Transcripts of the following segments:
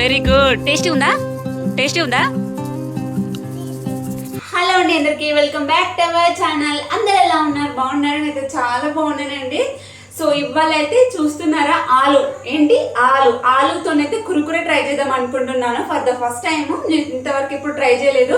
Very good. Tasty ఉందా? Tasty ఉందా? Hello అండి అందరికి welcome back to our channel. అందరు ఎలా ఉన్నారు? బాగున్నారు? అయితే చాలా బాగున్నానండి. సో ఇవాళ అయితే చూస్తున్నారా ఆలు? ఏంటి ఆలు? ఆలుతోనైతే కురుకురే ట్రై చేద్దాం అనుకుంటున్నాను. ఫర్ ద ఫస్ట్ టైం నేను ఇంతవరకు ఇప్పుడు ట్రై చేయలేదు.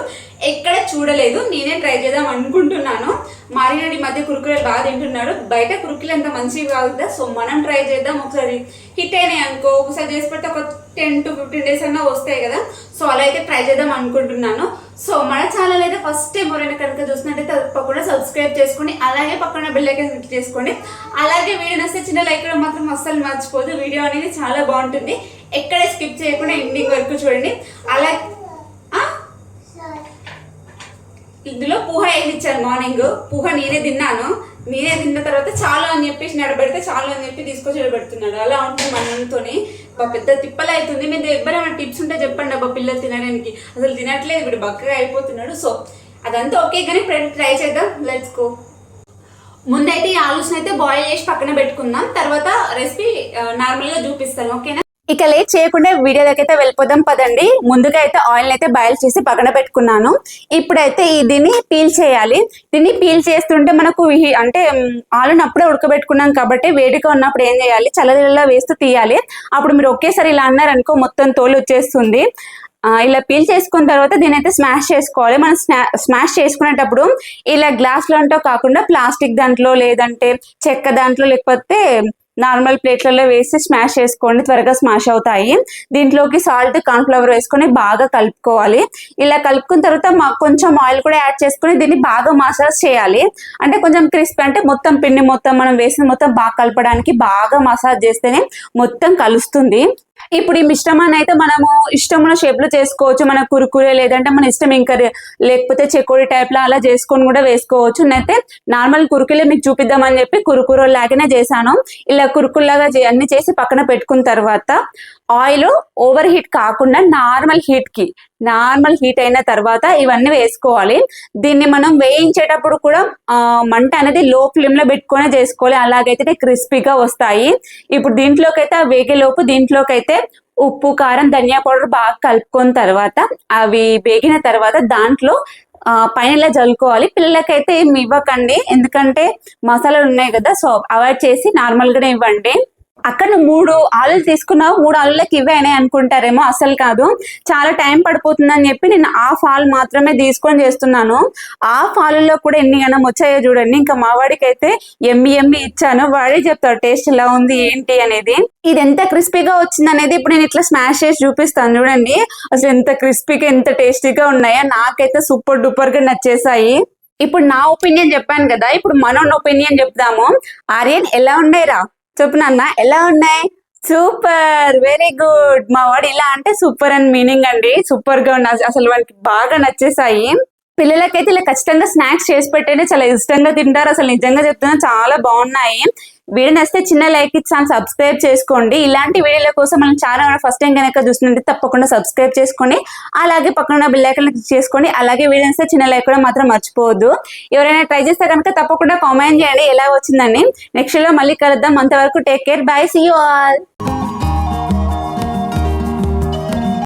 ఎక్కడ చూడలేదు నేనే ట్రై చేద్దాం అనుకుంటున్నాను. మారినాడు ఈ మధ్య కురుకురేలు బాగా తింటున్నాడు. బయట కురుకులు అంత మంచివి కాదు కదా సో మనం ట్రై చేద్దాం ఒకసారి. హిట్ అయినాయి అనుకో ఒకసారి చేసి పెడితే ఒక టెన్ టు ఫిఫ్టీన్ డేస్ అన్నా వస్తాయి కదా. సో అలా అయితే ట్రై చేద్దాం అనుకుంటున్నాను. సో మన ఛానల్ అయితే ఫస్ట్ టైం ఎవరైనా కనుక చూసినట్టయితే తప్పకుండా సబ్స్క్రైబ్ చేసుకోండి అలాగే పక్కన బెల్ క్లిక్ చేసుకోండి అలాగే వీడియో నచ్చితే చిన్న లైక్ మాత్రం అస్సలు మర్చిపోదు. వీడియో అనేది చాలా బాగుంటుంది. ఎక్కడ స్కిప్ చేయకుండా ఎండింగ్ వరకు చూడండి. అలాగే ఇందులో పూహ వేసి ఇచ్చారు మార్నింగ్ పూహ నేనే తిన్నాను. నేనే తిన్న తర్వాత చాలా అని చెప్పేసి నడబెడితే చాలా అని చెప్పి తీసుకొచ్చి పెడుతున్నాడు అలా ఉంటుంది మనంతోని మా పెద్ద తిప్పలు అవుతుంది మీరు ఎవరైనా టిప్స్ ఉంటే చెప్పండి అబ్బా పిల్లలు తినడానికి. అసలు తినట్లేదు ఇప్పుడు బక్కగా అయిపోతున్నాడు. సో అదంతా ఓకే కానీ ట్రై చేద్దాం. లెట్స్ గో ముందైతే ఈ ఆలోచన అయితే బాయిల్ చేసి పక్కన పెట్టుకుందాం. తర్వాత రెసిపీ నార్మల్గా చూపిస్తాను. ఓకేనా? ఇక లేట్ చేయకుండా వీడియోలోకి అయితే వెళ్ళిపోదాం పదండి. ముందుగా అయితే ఆయిల్ అయితే బాయిల్ చేసి పక్కన పెట్టుకున్నాను. ఇప్పుడైతే దీన్ని పీల్ చేయాలి. దీన్ని పీల్ చేస్తుంటే మనకు అంటే ఆలుని అప్పుడే ఉడకబెట్టుకున్నాం కాబట్టి వేడిగా ఉన్నప్పుడు ఏం చేయాలి? చల్లదల్లా వేస్తూ తీయాలి. అప్పుడు మీరు ఒకేసారి ఇలా అన్నారనుకో మొత్తం తోలు వచ్చేస్తుంది. ఇలా పీల్ చేసుకున్న తర్వాత దీని అయితే స్మాష్ చేసుకోవాలి. మనం స్మాష్ చేసుకునేటప్పుడు ఇలా గ్లాస్లో కాకుండా ప్లాస్టిక్ దాంట్లో లేదంటే చెక్క దాంట్లో లేకపోతే నార్మల్ ప్లేట్లలో వేసి స్మాష్ చేసుకోండి త్వరగా స్మాష్ అవుతాయి. దీంట్లోకి సాల్ట్ కార్న్ఫ్లవర్ వేసుకొని బాగా కలుపుకోవాలి. ఇలా కలుపుకున్న తర్వాత కొంచెం ఆయిల్ కూడా యాడ్ చేసుకొని దీన్ని బాగా మసాజ్ చేయాలి. అంటే కొంచెం క్రిస్పీ అంటే మొత్తం పిండి మొత్తం మనం వేసిన మొత్తం బాగా కలపడానికి బాగా మసాజ్ చేస్తేనే మొత్తం కలుస్తుంది. ఇప్పుడు ఈ మిశ్రమాన్ని అయితే మనము ఇష్టమున్న షేప్లో చేసుకోవచ్చు. మన కురుకురే లేదంటే మన ఇష్టం ఇంకా లేకపోతే చెకోడి టైప్లో అలా చేసుకొని కూడా వేసుకోవచ్చు. అయితే నార్మల్ కురుకులే మీకు చూపిద్దామని చెప్పి కురుకురు లాగానే చేశాను. ఇలా కురుకుల్లాగా అన్ని చేసి పక్కన పెట్టుకున్న తర్వాత ఆయిల్ ఓవర్ హీట్ కాకుండా నార్మల్ హీట్కి నార్మల్ హీట్ అయిన తర్వాత ఇవన్నీ వేసుకోవాలి. దీన్ని మనం వేయించేటప్పుడు కూడా మంట అనేది లో ఫ్లేమ్లో పెట్టుకొని చేసుకోవాలి. అలాగైతే క్రిస్పీగా వస్తాయి. ఇప్పుడు దీంట్లోకైతే ఆ వేగేలోపు దీంట్లోకైతే ఉప్పు కారం ధనియా పౌడర్ బాగా కలుపుకున్న తర్వాత అవి వేగిన తర్వాత దాంట్లో పైన ఇలా జల్లుకోవాలి. పిల్లలకైతే ఏమి ఇవ్వకండి. ఎందుకంటే మసాలాలు ఉన్నాయి కదా సో అవాయిడ్ చేసి నార్మల్గానే ఇవ్వండి. అక్కడ నువ్వు మూడు ఆలులు తీసుకున్నావు మూడు ఆలులకి ఇవ్వే అని అనుకుంటారేమో అసలు కాదు. చాలా టైం పడిపోతుందని చెప్పి నేను హాఫ్ ఆలు మాత్రమే తీసుకొని చేస్తున్నాను. హాఫ్ ఆలులో కూడా ఎన్ని గణం వచ్చాయో చూడండి. ఇంకా మా వాడికి అయితే ఎమ్మి ఎమ్మి ఇచ్చాను. వాడే చెప్తాడు టేస్ట్ ఎలా ఉంది ఏంటి? అనేది. ఇది ఎంత క్రిస్పీగా వచ్చింది అనేది ఇప్పుడు నేను ఇట్లా స్మాష్ చేసి చూపిస్తాను చూడండి. అసలు ఎంత క్రిస్పీగా ఎంత టేస్టీగా ఉన్నాయో. నాకైతే సూపర్ డూపర్గా నచ్చేసాయి ఇప్పుడు నా ఒపీనియన్ చెప్పాను కదా. ఇప్పుడు మన ఒపీనియన్ చెప్దాము. ఆర్యన్ ఎలా ఉన్నాయి రా చెప్పు నాన్న ఎలా ఉన్నాయి? Super very good. మా వాడు ఇలా అంటే సూపర్ అని మీనింగ్ అండి. సూపర్గా ఉన్న అసలు వానికి బాగా నచ్చేసాయి. పిల్లలకైతే ఇలా ఖచ్చితంగా స్నాక్స్ చేసి పెట్టేనే చాలా ఇష్టంగా తింటారు. అసలు నిజంగా చెప్తున్నా చాలా బాగున్నాయి. వీడియో నచ్చితే చిన్న లైక్ ఇచ్చాను సబ్స్క్రైబ్ చేసుకోండి. ఇలాంటి వీడియోల కోసం మనం చాలా ఫస్ట్ టైం కనుక చూస్తుంటే తప్పకుండా సబ్స్క్రైబ్ చేసుకోండి. అలాగే పక్కన బిల్ క్లిక్ చేసుకోండి. అలాగే వీడియో నచ్చితే చిన్న లైక్ కూడా మాత్రం మర్చిపోవద్దు. ఎవరైనా ట్రై చేస్తే కనుక తప్పకుండా కామెంట్ చేయండి. ఎలా వచ్చిందని నెక్స్ట్లో మళ్ళీ కలుద్దాం. అంతవరకు take care bye see you all